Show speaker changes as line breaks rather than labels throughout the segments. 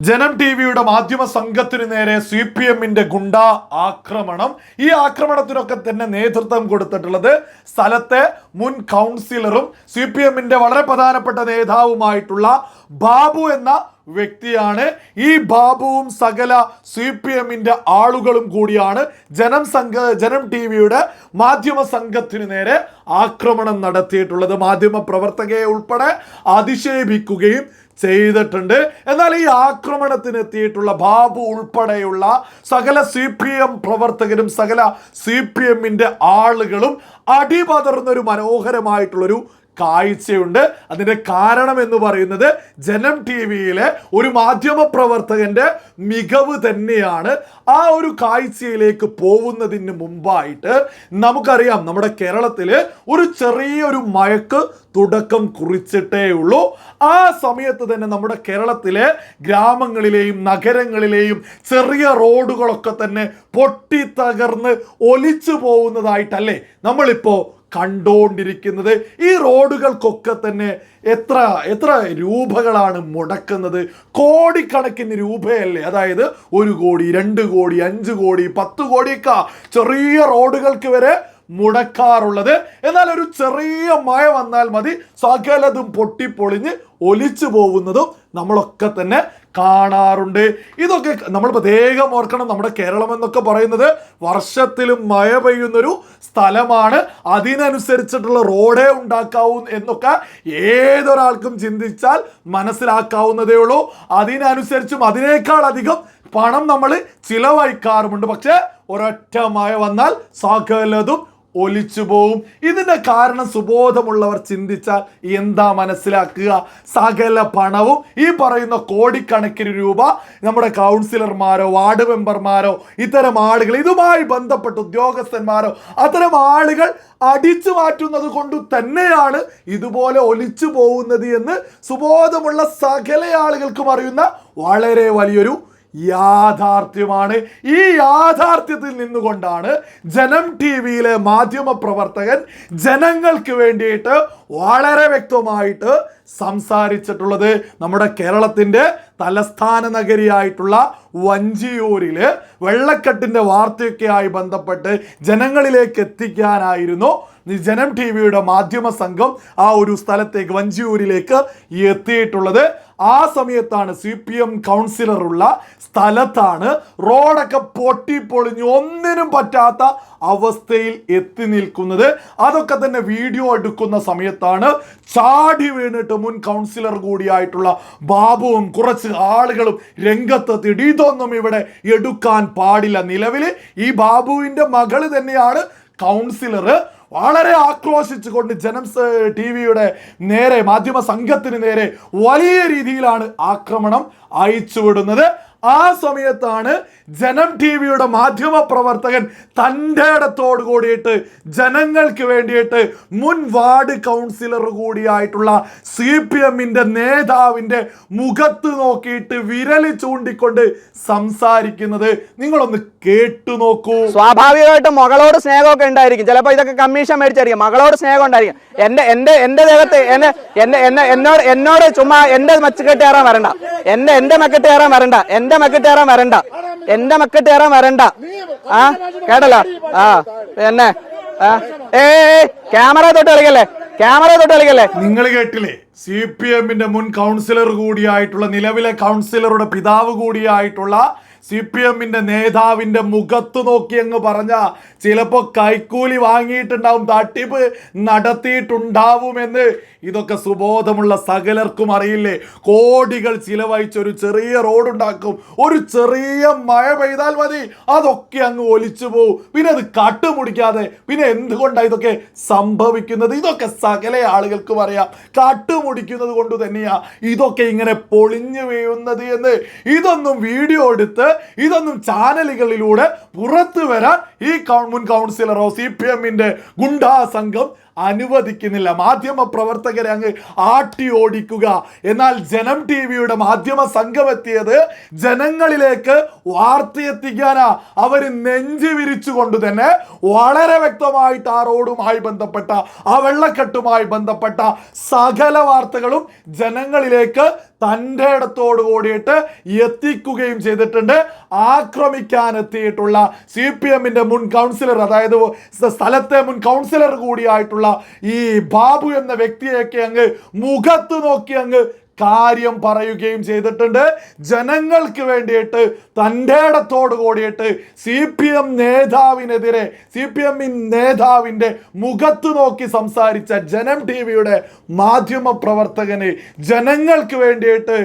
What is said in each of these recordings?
ജനം ടി വിയുടെ മാധ്യമ സംഘത്തിന് നേരെ സി പി എമ്മിന്റെ ഗുണ്ടാ ആക്രമണം. ഈ ആക്രമണത്തിനൊക്കെ തന്നെ നേതൃത്വം കൊടുത്തിട്ടുള്ളത് സ്ഥലത്തെ മുൻ കൗൺസിലറും സി പി എമ്മിന്റെ വളരെ പ്രധാനപ്പെട്ട നേതാവുമായിട്ടുള്ള ബാബു എന്ന വ്യക്തിയാണ്. ഈ ബാബുവും സകല സി പി എമ്മിന്റെ ആളുകളും കൂടിയാണ് ജനം സംഘ ജനം ടി വിയുടെ മാധ്യമ സംഘത്തിന് നേരെ ആക്രമണം നടത്തിയിട്ടുള്ളത്. മാധ്യമ പ്രവർത്തകയെ ഉൾപ്പെടെ അധിക്ഷേപിക്കുകയും ചെയ്തിട്ടുണ്ട്. എന്നാൽ ഈ ആക്രമണത്തിന് എത്തിയിട്ടുള്ള ബാബു ഉൾപ്പെടെയുള്ള സകല സി പി എം പ്രവർത്തകരും സകല സി പി എമ്മിന്റെ ആളുകളും അടിപതർന്നൊരു മനോഹരമായിട്ടുള്ളൊരു കാഴ്ചയുണ്ട്. അതിന്റെ കാരണം എന്ന് പറയുന്നത് ജനം ടി വിയിലെ ഒരു മാധ്യമ പ്രവർത്തകന്റെ മികവ് തന്നെയാണ്. ആ ഒരു കാഴ്ചയിലേക്ക് പോകുന്നതിന് മുമ്പായിട്ട് നമുക്കറിയാം നമ്മുടെ കേരളത്തിൽ ഒരു ചെറിയൊരു മഴക്ക് തുടക്കം കുറിച്ചിട്ടേ ഉള്ളൂ. ആ സമയത്ത് തന്നെ നമ്മുടെ കേരളത്തിലെ ഗ്രാമങ്ങളിലെയും നഗരങ്ങളിലെയും ചെറിയ റോഡുകളൊക്കെ തന്നെ പൊട്ടി തകർന്ന് ഒലിച്ചു പോകുന്നതായിട്ടല്ലേ നമ്മളിപ്പോ കണ്ടുകൊണ്ടിരിക്കുന്നത് ഈ റോഡുകൾക്കൊക്കെ തന്നെ എത്ര എത്ര രൂപകളാണ് മുടക്കുന്നത്? കോടിക്കണക്കിന് രൂപയല്ലേ? അതായത് ഒരു കോടി രണ്ട് കോടി അഞ്ച് കോടി പത്ത് കോടിയൊക്കെ ചെറിയ റോഡുകൾക്ക് വരെ മുടക്കാറുള്ളത്. എന്നാൽ ഒരു ചെറിയ മഴ വന്നാൽ മതി. സകലതും പൊട്ടിപ്പൊളിഞ്ഞ് ഒലിച്ചു പോകുന്നതും നമ്മളൊക്കെ തന്നെ കാണാറുണ്ട്. ഇതൊക്കെ നമ്മൾ പ്രത്യേകം ഓർക്കണം. നമ്മുടെ കേരളം എന്നൊക്കെ പറയുന്നത് വർഷത്തിലും മഴ പെയ്യുന്നൊരു സ്ഥലമാണ്. അതിനനുസരിച്ചിട്ടുള്ള റോഡേ ഉണ്ടാക്കാവൂ എന്നൊക്കെ ഏതൊരാൾക്കും ചിന്തിച്ചാൽ മനസ്സിലാക്കാവുന്നതേ ഉള്ളൂ. അതിനനുസരിച്ചും അതിനേക്കാൾ അധികം പണം നമ്മൾ ചിലവഴിക്കാറുമുണ്ട്. പക്ഷേ ഒരൊറ്റ മഴ വന്നാൽ സകലതും ഒലിച്ചു പോവും. ഇതിന്റെ കാരണം സുബോധമുള്ളവർ ചിന്തിച്ചാൽ എന്താ മനസ്സിലാക്കുക? സകല പണവും ഈ പറയുന്ന കോടിക്കണക്കിന് രൂപ നമ്മുടെ കൗൺസിലർമാരോ വാർഡ് മെമ്പർമാരോ ഇത്തരം ആളുകൾ ഇതുമായി ബന്ധപ്പെട്ട ഉദ്യോഗസ്ഥന്മാരോ അത്തരം ആളുകൾ അടിച്ചു മാറ്റുന്നത് കൊണ്ട് തന്നെയാണ് ഇതുപോലെ ഒലിച്ചു പോകുന്നത് എന്ന് സുബോധമുള്ള സകല ആളുകൾക്കും അറിയുന്ന വളരെ വലിയൊരു യാഥാർത്ഥ്യമാണ്. ഈ യാഥാർത്ഥ്യത്തിൽ നിന്നുകൊണ്ടാണ് ജനം ടി വിയിലെ മാധ്യമ പ്രവർത്തകൻ ജനങ്ങൾക്ക് വേണ്ടിയിട്ട് വളരെ വ്യക്തമായിട്ട് സംസാരിച്ചിട്ടുള്ളത് നമ്മുടെ കേരളത്തിന്റെ തലസ്ഥാന നഗരിയായിട്ടുള്ള വഞ്ചിയൂരിൽ വെള്ളക്കെട്ടിന്റെ വാർത്തയൊക്കെയായി ബന്ധപ്പെട്ട് ജനങ്ങളിലേക്ക് എത്തിക്കാനായിരുന്നു ജനം ടി വിയുടെ മാധ്യമ സംഘം ആ ഒരു സ്ഥലത്തേക്ക് വഞ്ചിയൂരിലേക്ക് എത്തിയിട്ടുള്ളത്. ആ സമയത്താണ് സി പി എം കൗൺസിലറുള്ള സ്ഥലത്താണ് റോഡൊക്കെ പൊട്ടിപ്പൊളിഞ്ഞ് ഒന്നിനും പറ്റാത്ത അവസ്ഥയിൽ എത്തി നിൽക്കുന്നത്. അതൊക്കെ തന്നെ വീഡിയോ എടുക്കുന്ന സമയത്താണ് ചാടി വീണിട്ട് മുൻ കൗൺസിലർ കൂടിയായിട്ടുള്ള ബാബുവും കുറച്ച് ആളുകളും രംഗത്തെത്തിയിട്ട് ഇതൊന്നും ഇവിടെ എടുക്കാൻ പാടില്ല. നിലവിൽ ഈ ബാബുവിന്റെ മകൾ തന്നെയാണ് കൗൺസിലർ വളരെ ആക്രോശിച്ചുകൊണ്ട് ജനം ടി വിയുടെ നേരെ മാധ്യമ സംഘത്തിന് നേരെ വലിയ രീതിയിലാണ് ആക്രമണം അയച്ചുവിടുന്നത്. ആ സമയത്താണ് ജനം ടി വിയുടെ മാധ്യമ പ്രവർത്തകൻ തന്റെ ഇടത്തോട് കൂടിയിട്ട് ജനങ്ങൾക്ക് വേണ്ടിയിട്ട് മുൻ വാർഡ് കൗൺസിലർ കൂടിയായിട്ടുള്ള സി പി എമ്മിന്റെ നേതാവിന്റെ മുഖത്ത് നോക്കിയിട്ട് വിരൽ ചൂണ്ടിക്കൊണ്ട് സംസാരിക്കുന്നത് നിങ്ങളൊന്ന് കേട്ടു നോക്കൂ.
സ്വാഭാവികമായിട്ടും മകളോട് സ്നേഹമൊക്കെ ഉണ്ടായിരിക്കും. ചിലപ്പോൾ ഇതൊക്കെ കമ്മീഷൻ മേടിച്ചായിരിക്കും. മകളോട് സ്നേഹം ഉണ്ടായിരിക്കും. എന്റെ എന്റെ എന്റെ ദേഹത്ത് എന്നെ എന്നെ എന്നെ എന്നോട് എന്നോട് ചുമ്മാ എന്റെ മച്ചക്കെട്ട് കയറാൻ വരണ്ട. എന്റെ എന്റെ മക്കെട്ട് കയറാൻ വരണ്ട. എന്റെ മക്കിട്ട് കയറാൻ വരണ്ട. എന്റെ മക്കിട്ട് കയറാൻ വരണ്ട. ആ കേട്ടല്ലോ? ആ എന്നെ. ഏ ക്യാമറ തൊട്ട് കളിക്കല്ലേ? ക്യാമറ തൊട്ട് കളിക്കല്ലേ?
നിങ്ങൾ കേട്ടില്ലേ? സി പി എമ്മിന്റെ മുൻ കൗൺസിലർ കൂടിയായിട്ടുള്ള നിലവിലെ കൗൺസിലറുടെ പിതാവ് കൂടിയായിട്ടുള്ള സി പി എമ്മിന്റെ നേതാവിന്റെ മുഖത്ത് നോക്കി അങ്ങ് പറഞ്ഞ ചിലപ്പോൾ കൈക്കൂലി വാങ്ങിയിട്ടുണ്ടാവും തട്ടിപ്പ് നടത്തിയിട്ടുണ്ടാവുമെന്ന്. ഇതൊക്കെ സുബോധമുള്ള സകലർക്കും അറിയില്ലേ? കോടികൾ ചിലവഴിച്ച് ഒരു ചെറിയ റോഡുണ്ടാക്കും ഒരു ചെറിയ മഴ പെയ്താൽ മതി. അതൊക്കെ അങ്ങ് ഒലിച്ചു പോവും. പിന്നെ അത് കട്ടുമുടിക്കാതെ പിന്നെ എന്തുകൊണ്ടാണ് ഇതൊക്കെ സംഭവിക്കുന്നത്? ഇതൊക്കെ സകല ആളുകൾക്കും അറിയാം. കട്ടുമുടിക്കുന്നത് കൊണ്ട് തന്നെയാ ഇതൊക്കെ ഇങ്ങനെ പൊളിഞ്ഞു വീഴുന്നത് എന്ന്. ഇതൊന്നും വീഡിയോ എടുത്ത് ഇതൊന്നും ചാനലുകളിലൂടെ പുറത്തു വരാൻ ഈ മുൻ കൗൺസിലറോ സി പി എമ്മിന്റെ ഗുണ്ടാ സംഘം അനുവദിക്കുന്നില്ല. മാധ്യമ പ്രവർത്തകരെ അങ്ങ് ആട്ടി ഓടിക്കുക. എന്നാൽ ജനം ടി വിയുടെ മാധ്യമ സംഘം എത്തിയത് ജനങ്ങളിലേക്ക് വാർത്തയെത്തിക്കാനാ അവർ നെഞ്ചു വിരിച്ചുകൊണ്ട് തന്നെ വളരെ വ്യക്തമായിട്ട് ആ റോഡുമായി ബന്ധപ്പെട്ട ആ വെള്ളക്കെട്ടുമായി ബന്ധപ്പെട്ട സകല വാർത്തകളും ജനങ്ങളിലേക്ക് തന്റെ ഇടത്തോട് കൂടിയിട്ട് എത്തിക്കുകയും ചെയ്തിട്ടുണ്ട്. ആക്രമിക്കാൻ എത്തിയിട്ടുള്ള സി പി എമ്മിന്റെ മുൻ കൗൺസിലർ അതായത് സ്ഥലത്തെ മുൻ കൗൺസിലർ കൂടിയായിട്ടുള്ള ഈ ബാബു എന്ന വ്യക്തിയൊക്കെ അങ്ങ് മുഖത്ത് നോക്കി അങ്ങ് കാര്യം പറയുകയും ചെയ്തിട്ടുണ്ട്. ജനങ്ങൾക്ക് വേണ്ടിയിട്ട് തന്റെ ഇടത്തോട് കൂടിയിട്ട് സി പി എം നേതാവിനെതിരെ സി പി എമ്മിൻ നേതാവിന്റെ മുഖത്ത് നോക്കി സംസാരിച്ച ജനം ടി വിയുടെ മാധ്യമ പ്രവർത്തകന് ജനങ്ങൾക്ക് വേണ്ടിയിട്ട്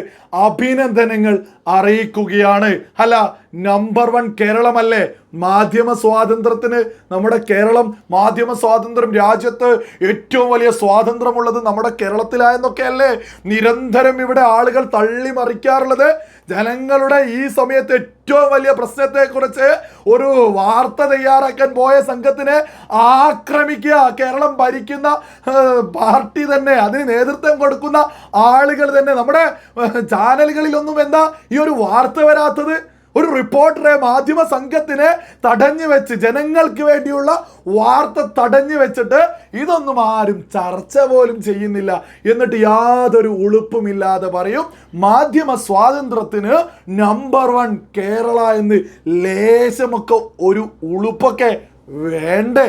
അഭിനന്ദനങ്ങൾ അറിയിക്കുകയാണ്. അല്ല നമ്പർ വൺ കേരളമല്ലേ? മാധ്യമ സ്വാതന്ത്ര്യത്തിന് നമ്മുടെ കേരളം മാധ്യമ സ്വാതന്ത്ര്യം രാജ്യത്ത് ഏറ്റവും വലിയ സ്വാതന്ത്ര്യമുള്ളത് നമ്മുടെ കേരളത്തിലായെന്നൊക്കെയല്ലേ നിരന്തരം ഇവിടെ ആളുകൾ തള്ളി മറിക്കാറുള്ളത് ജനങ്ങളുടെ ഈ സമയത്ത് ഏറ്റവും വലിയ പ്രശ്നത്തെക്കുറിച്ച് ഒരു വാർത്ത തയ്യാറാക്കാൻ പോയ സംഘത്തിനെ ആക്രമിക്കുക. കേരളം ഭരിക്കുന്ന പാർട്ടി തന്നെ അതിന് നേതൃത്വം കൊടുക്കുന്ന ആളുകൾ തന്നെ. നമ്മുടെ ചാനലുകളിലൊന്നും എന്താ ഈ ഒരു വാർത്ത വരാത്തത്? ഒരു റിപ്പോർട്ടറെ മാധ്യമ സംഘത്തിനെ തടഞ്ഞു വെച്ച് ജനങ്ങൾക്ക് വേണ്ടിയുള്ള വാർത്ത തടഞ്ഞു വെച്ചിട്ട് ഇതൊന്നും ആരും ചർച്ച പോലും ചെയ്യുന്നില്ല. എന്നിട്ട് യാതൊരു ഉളുപ്പുമില്ലാതെ പറയും മാധ്യമ സ്വാതന്ത്ര്യത്തിന് നമ്പർ വൺ കേരള എന്ന് ലേശമൊക്കെ ഒരു ഉളുപ്പൊക്കെ വേണ്ടേ?